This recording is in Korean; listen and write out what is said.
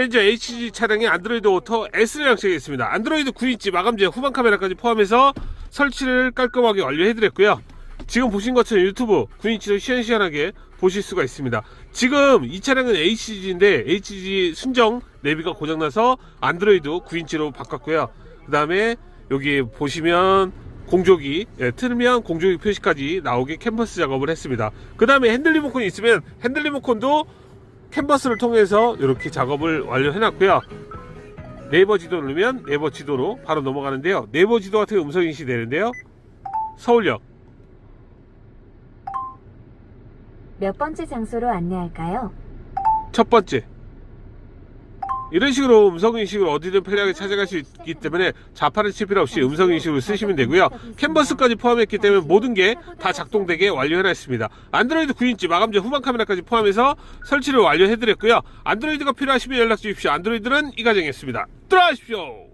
렌저 HG 차량의 안드로이드 오토 S를 장착했습니다. 안드로이드 9인치 마감재 후방 카메라까지 포함해서 설치를 깔끔하게 완료해드렸고요. 지금 보신 것처럼 유튜브 9인치로 시원시원하게 보실 수가 있습니다. 지금 이 차량은 HG인데 HG 순정 내비가 고장나서 안드로이드 9인치로 바꿨고요. 그 다음에 여기 보시면 공조기 예, 틀면 공조기 표시까지 나오게 캔버스 작업을 했습니다. 그 다음에 핸들 리모컨이 있으면 핸들 리모컨도 캔버스를 통해서 이렇게 작업을 완료해놨고요. 네이버 지도 누르면 네이버 지도로 바로 넘어가는데요. 네이버 지도 같은 음성 인식이 되는데요. 서울역 몇 번째 장소로 안내할까요? 첫 번째 이런 식으로 음성 인식을 어디든 편리하게 찾아갈 수 있기 때문에 자판을 칠 필요 없이 음성 인식으로 쓰시면 되고요. 캔버스까지 포함했기 때문에 모든 게 다 작동되게 완료해놨습니다. 안드로이드 9인치 마감재 후방 카메라까지 포함해서 설치를 완료해드렸고요. 안드로이드가 필요하시면 연락 주십시오. 안드로이드는 이 가정이었습니다. 들어가십시오.